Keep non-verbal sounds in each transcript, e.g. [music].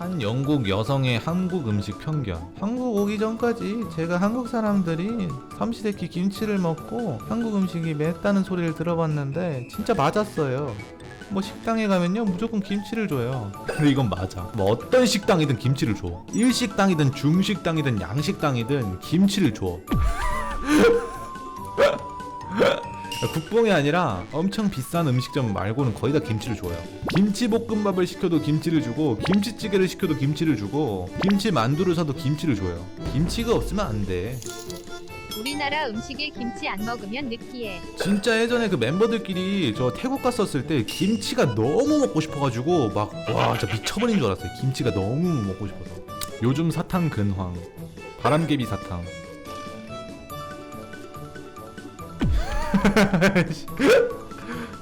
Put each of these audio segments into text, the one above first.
한 영국 여성의 한국 음식 편견. 한국 오기 전까지 제가 한국 사람들이 삼시세끼 김치를 먹고 한국 음식이 맵다는 소리를 들어봤는데 진짜 맞았어요. 뭐 식당에 가면요 무조건 김치를 줘요. 근데 이건 맞아. 뭐 어떤 식당이든 김치를 줘. 일식당이든 중식당이든 양식당이든 김치를 줘. [laughs] 국뽕이 아니라 엄청 비싼 음식점 말고는 거의 다 김치를 줘요. 김치볶음밥을 시켜도 김치를 주고 김치찌개를 시켜도 김치를 주고 김치 만두를 사도 김치를 줘요. 김치가 없으면 안 돼. 우리나라 음식에 김치 안 먹으면 느끼해. 진짜 예전에 그 멤버들끼리 저 태국 갔었을 때 김치가 너무 먹고 싶어가지고 막 와 진짜 미쳐버린 줄 알았어요. 김치가 너무 먹고 싶어서. 요즘 사탕 근황. 바람개비 사탕.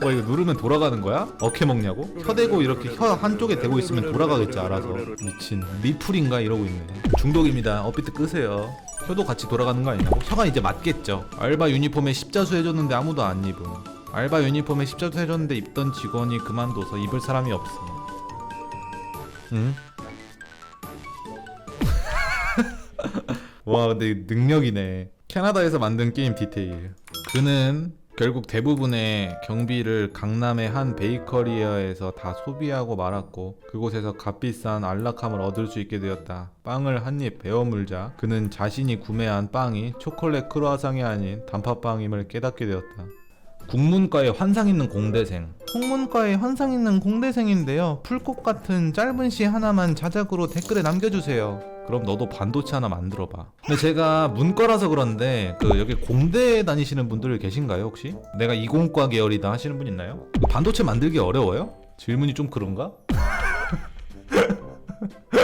뭐 이거 누르면 돌아가는 거야? 어케 먹냐고? 혀 대고 이렇게 혀 한쪽에 대고 있으면 돌아가겠지 알아서. 미친 리플인가? 이러고 있네. 중독입니다. 업비트 끄세요. 혀도 같이 돌아가는 거 아니냐고? 혀가 이제 맞겠죠. 알바 유니폼에 십자수 해줬는데 아무도 안 입음. 알바 유니폼에 십자수 해줬는데 입던 직원이 그만둬서 입을 사람이 없음. 응? [laughs] 와 근데 능력이네. 캐나다에서 만든 게임 디테일 그는 결국 대부분의 경비를 강남의 한 베이커리에서 다 소비하고 말았고 그곳에서 값비싼 안락함을 얻을 수 있게 되었다. 빵을 한 입 베어 물자 그는 자신이 구매한 빵이 초콜릿 크루아상이 아닌 단팥빵임을 깨닫게 되었다. 국문과에 환상 있는 공대생. 홍문과에 환상 있는 공대생인데요. 풀꽃 같은 짧은 시 하나만 자작으로 댓글에 남겨주세요. 그럼 너도 반도체 하나 만들어봐. 근데 제가 문과라서 그런데 그 여기 공대 다니시는 분들 계신가요 혹시? 내가 이공과 계열이다 하시는 분 있나요? 반도체 만들기 어려워요? 질문이 좀 그런가? [laughs]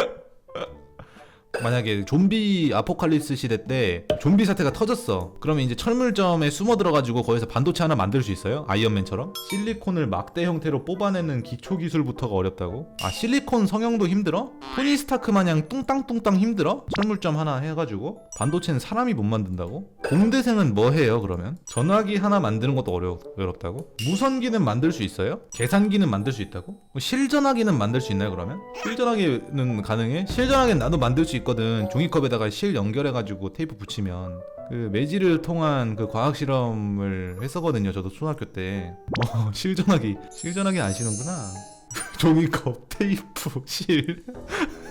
만약에 좀비 아포칼립스 시대 때 좀비 사태가 터졌어. 그러면 이제 철물점에 숨어 들어가지고 거기서 반도체 하나 만들 수 있어요? 아이언맨처럼? 실리콘을 막대 형태로 뽑아내는 기초 기술부터가 어렵다고? 아 실리콘 성형도 힘들어? 토니 스타크 마냥 뚱땅뚱땅 힘들어? 철물점 하나 해가지고 반도체는 사람이 못 만든다고? 공대생은 뭐 해요 그러면? 전화기 하나 만드는 것도 어려, 어렵다고? 무선기는 만들 수 있어요? 계산기는 만들 수 있다고? 뭐 실전화기는 만들 수 있나요 그러면? 실전화기는 가능해? 실전화기는 나도 만들 수 있거든 종이컵에다가 실 연결해가지고 테이프 붙이면 그 매질을 통한 그 과학 실험을 했었거든요 저도 초등학교 때 어, [laughs] 실전화기 실전화기 아시는구나 [laughs] 종이컵 테이프 실 [laughs]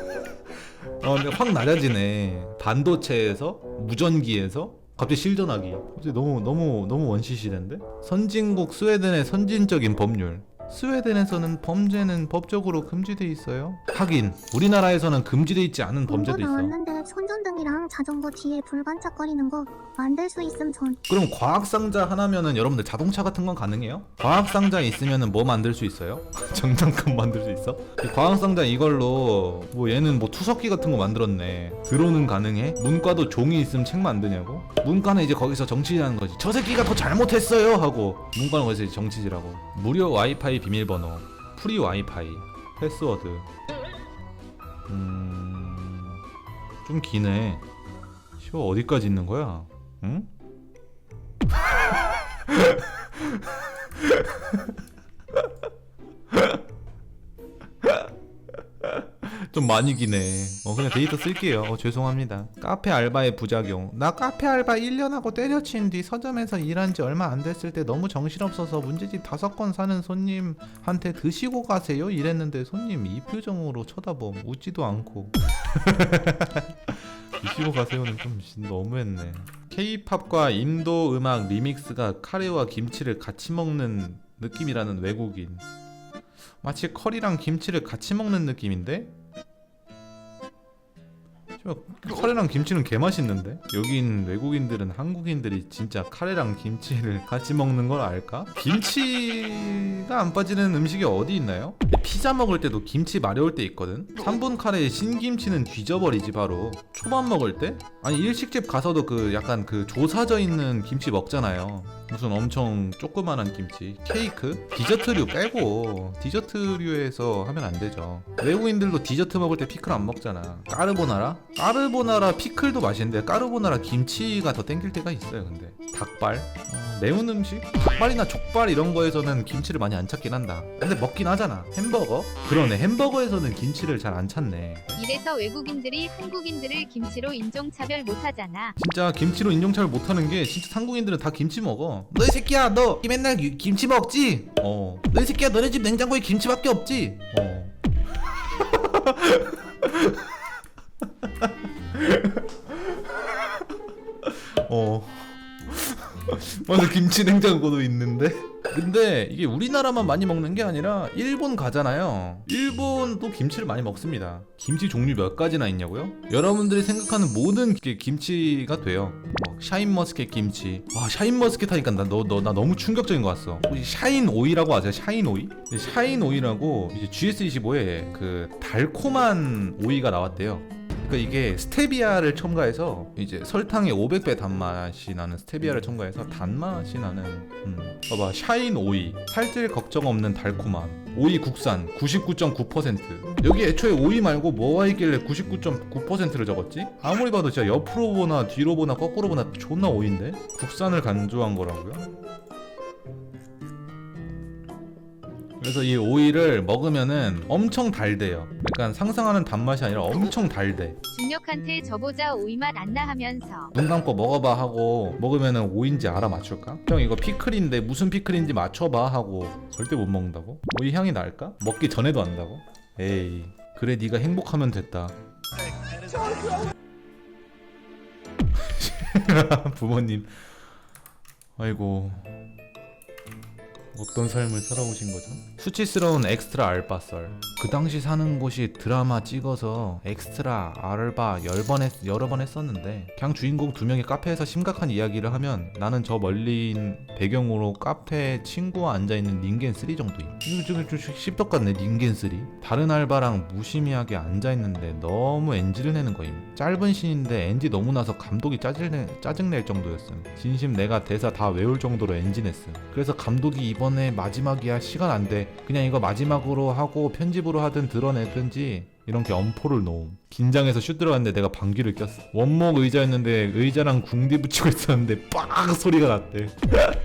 어, 근데 확 낮아지네. 반도체에서 무전기에서 갑자기 실전하기. 갑자기 너무 너무 너무 원시시대인데? 선진국 스웨덴의 선진적인 법률. 스웨덴에서는 범죄는 법적으로 금지돼 있어요. 하긴 우리나라에서는 금지돼 있지 않은 범죄도 있어. 나왔는데 손전등이랑 자전거 뒤에 불 반짝거리는 거 만들 수 있음 전 그럼 과학 상자 하나면은 여러분들 자동차 같은 건 가능해요? 과학 상자 있으면은 뭐 만들 수 있어요? [laughs] 장난감 만들 수 있어? 이 과학 상자 이걸로 뭐 얘는 뭐 투석기 같은 거 만들었네. 드론은 가능해? 문과도 종이 있으면 책 만드냐고? 문과는 이제 거기서 정치질하는 거지. 저 새끼가 더 잘못했어요 하고 문과는 거기서 이제 정치질하고 무료 와이파이 비밀번호, 프리 와이파이, 패스워드. 음, 좀 기네. 시어 어디까지 있는 거야? 응? [laughs] 좀 많이 기네. 어 그냥 데이터 쓸게요. 어, 죄송합니다. 카페 알바의 부작용. 나 카페 알바 1년 하고 때려친 뒤 서점에서 일한 지 얼마 안 됐을 때 너무 정신없어서 문제집 다섯 건 사는 손님한테 드시고 가세요 이랬는데 손님 이 표정으로 쳐다봄 웃지도 않고. [laughs] 드시고 가세요는 좀 진- 너무했네. K-팝과 인도 음악 리믹스가 카레와 김치를 같이 먹는 느낌이라는 외국인. 마치 커리랑 김치를 같이 먹는 느낌인데? 저 카레랑 김치는 개 맛있는데? 여기 있는 외국인들은 한국인들이 진짜 카레랑 김치를 [laughs] 같이 먹는 걸 알까? 김치가 안 빠지는 음식이 어디 있나요? 피자 먹을 때도 김치 마려울 때 있거든? 3분 카레에 신김치는 뒤져버리지 바로 초밥 먹을 때? 아니 일식집 가서도 그 약간 그 조사져 있는 김치 먹잖아요 무슨 엄청 조그만한 김치 케이크? 디저트류 빼고 디저트류에서 하면 안 되죠 외국인들도 디저트 먹을 때 피클 안 먹잖아 까르보나라? 까르보나라 피클도 맛있는데 까르보나라 김치가 더 땡길 때가 있어요 근데 닭발? 어, 매운 음식? 닭발이나 족발 이런 거에서는 김치를 많이 안 찾긴 한다. 근데 먹긴 하잖아. 햄버거? 그러네. 햄버거에서는 김치를 잘 안 찾네. 이래서 외국인들이 한국인들을 김치로 인종차별 못하잖아. 진짜 김치로 인종차별 못하는 게 진짜 한국인들은 다 김치 먹어. 너 이 새끼야, 너 맨날 기- 김치 먹지? 어. 너 이 새끼야, 너네 집 냉장고에 김치밖에 없지? 어. [laughs] 어. 맞아 김치 냉장고도 있는데 근데 이게 우리나라만 많이 먹는 게 아니라 일본 가잖아요 일본도 김치를 많이 먹습니다 김치 종류 몇 가지나 있냐고요? 여러분들이 생각하는 모든 게 김치가 돼요 뭐 샤인머스켓 김치 와 샤인머스켓 하니까 나, 너, 너, 나 너무 충격적인 거 같어 혹시 샤인 오이라고 아세요? 샤인 오이? 샤인 오이라고 이제 GS25에 그 달콤한 오이가 나왔대요 그러니까 이게 스테비아를 첨가해서 이제 설탕에 500배 단맛이 나는 스테비아를 첨가해서 단맛이 나는 음. 봐봐 샤인 오이 살찔 걱정 없는 달콤함 오이 국산 99.9% 여기 애초에 오이 말고 뭐가 있길래 99.9%를 적었지? 아무리 봐도 진짜 옆으로 보나 뒤로 보나 거꾸로 보나 존나 오이인데? 국산을 간주한 거라고요? 그래서 이 오이를 먹으면은 엄청 달대요. 약간 상상하는 단맛이 아니라 엄청 달대. 중력한테 저보자 오이맛 안나 하면서 눈 감고 먹어봐 하고 먹으면은 오인지 알아 맞출까? 형 이거 피클인데 무슨 피클인지 맞춰봐 하고 절대 못 먹는다고? 오이 향이 날까? 먹기 전에도 안다고? 에이 그래 네가 행복하면 됐다. [laughs] 부모님 아이고 어떤 삶을 살아오신 거죠? 수치스러운 엑스트라 알바 썰. 그 당시 사는 곳이 드라마 찍어서 엑스트라 알바 열 번 했, 여러 번 했었는데 그냥 주인공 두 명이 카페에서 심각한 이야기를 하면 나는 저 멀리인 배경으로 카페에 친구와 앉아있는 닌겐 3 정도임. 이거 좀, 좀 씹덕 같네 닌겐 3 다른 알바랑 무심히하게 앉아있는데 너무 NG를 내는 거임. 짧은 씬인데 NG 너무 나서 감독이 짜증내, 짜증낼 정도였음. 진심 내가 대사 다 외울 정도로 NG 냈음. 그래서 감독이 이번 에 마지막이야 시간 안 돼. 그냥 이거 마지막으로 하고 편집으로 하든 드러내든지 이런 게 엄포를 놓음. 긴장해서 슛 들어갔는데 내가 방귀를 꼈어. 원목 의자였는데 의자랑 궁디 붙이고 있었는데 빡 소리가 났대 [laughs]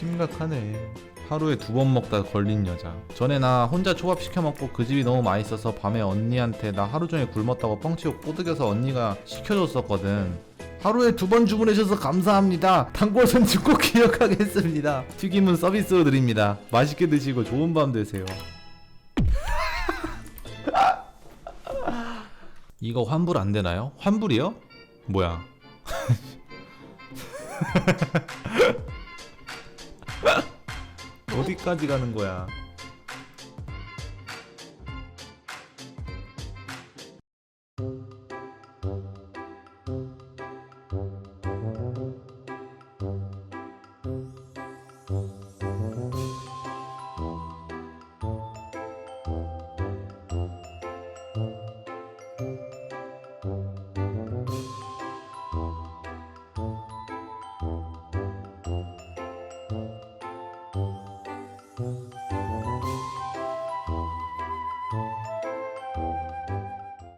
심각하네. 하루에 두 번 먹다 걸린 여자. 전에 나 혼자 초밥 시켜 먹고 그 집이 너무 맛있어서 밤에 언니한테 나 하루 종일 굶었다고 뻥치고 꼬드겨서 언니가 시켜줬었거든. 하루에 두 번 주문해주셔서 감사합니다. 단골 손님 꼭 기억하겠습니다. 튀김은 서비스로 드립니다. 맛있게 드시고 좋은 밤 되세요. [laughs] 이거 환불 안 되나요? 환불이요? 뭐야 [laughs] 어디까지 가는 거야?